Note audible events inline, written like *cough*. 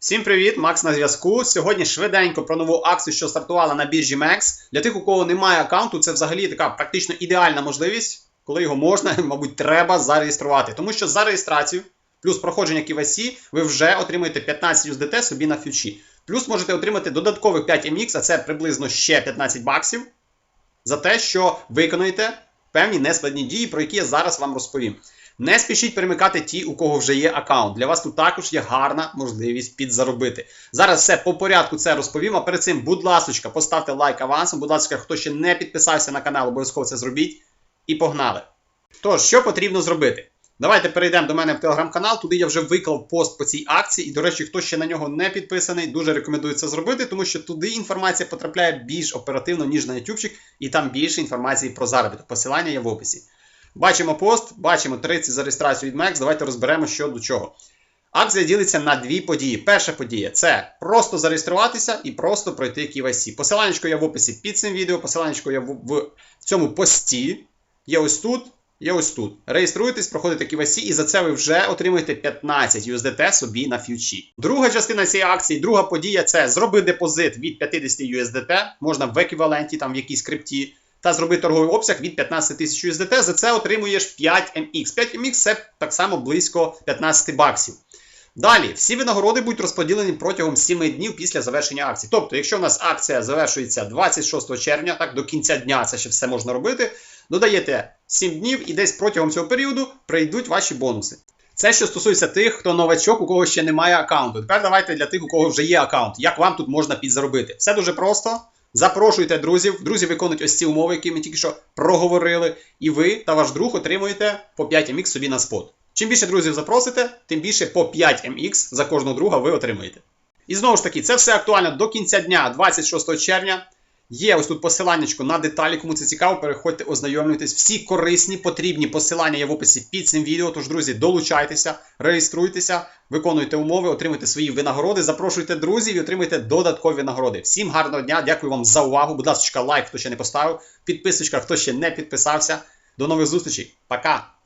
Всім привіт, Макс на зв'язку. Сьогодні швиденько про нову акцію, що стартувала на біржі MEX. Для тих, у кого немає аккаунту, це взагалі така практично ідеальна можливість, коли його можна, *laughs* мабуть, треба зареєструвати. Тому що за реєстрацію плюс проходження KYC ви вже отримуєте 15 USDT собі на фьючі. Плюс можете отримати додаткових 5 MX, а це приблизно ще 15 баксів за те, що виконуєте певні нескладні дії, про які я зараз вам розповім. Не спішіть перемикати ті, у кого вже є аккаунт. Для вас тут також є гарна можливість підзаробити. Зараз все по порядку це розповім. А перед цим, будь ласка, поставте лайк авансом. Будь ласка, хто ще не підписався на канал, обов'язково це зробіть. І погнали. Тож, що потрібно зробити? Давайте перейдемо до мене в телеграм-канал. Туди я вже виклав пост по цій акції. І, до речі, хто ще на нього не підписаний, дуже рекомендую це зробити, тому що туди інформація потрапляє більш оперативно, ніж на ютубчик, і там більше інформації про заробіток. Посилання є в описі. Бачимо пост, бачимо 30 за реєстрацію від MEX. Давайте розберемо, що до чого. Акція ділиться на дві події. Перша подія це просто зареєструватися і просто пройти KYC. Посиланнячко є в описі під цим відео, посиланнячко є в, в, в цьому пості. Є ось тут, є ось тут. Реєструєтесь, проходите KYC, і за це ви вже отримуєте 15 USDT собі на фьючі. Друга частина цієї акції, друга подія це зроби депозит від 50 USDT, можна в еквіваленті, там в якійсь крипті та зроби торговий обсяг від 15 тисяч USDT, за це отримуєш 5 MX. 5 MX це так само близько 15 баксів. Далі, всі винагороди будуть розподілені протягом 7 днів після завершення акції. Тобто, якщо в нас акція завершується 26 червня, так до кінця дня це ще все можна робити, додаєте 7 днів і десь протягом цього періоду прийдуть ваші бонуси. Це що стосується тих, хто новачок, у кого ще немає аккаунту. Тепер давайте для тих, у кого вже є аккаунт, як вам тут можна підзаробити. Все дуже просто. Запрошуйте друзів. Друзі виконують ось ці умови, які ми тільки що проговорили. І ви та ваш друг отримуєте по 5 MX собі на спот. Чим більше друзів запросите, тим більше по 5 MX за кожного друга ви отримуєте. І знову ж таки, це все актуально до кінця дня, 26 червня. Є ось тут посиланнячко на деталі, кому це цікаво, переходьте, ознайомлюйтесь. Всі корисні, потрібні посилання є в описі під цим відео. Тож, друзі, долучайтеся, реєструйтеся, виконуйте умови, отримуйте свої винагороди, запрошуйте друзів і отримуйте додаткові нагороди. Всім гарного дня, дякую вам за увагу. Будь ласка, лайк, хто ще не поставив, підписочка, хто ще не підписався. До нових зустрічей. Пока!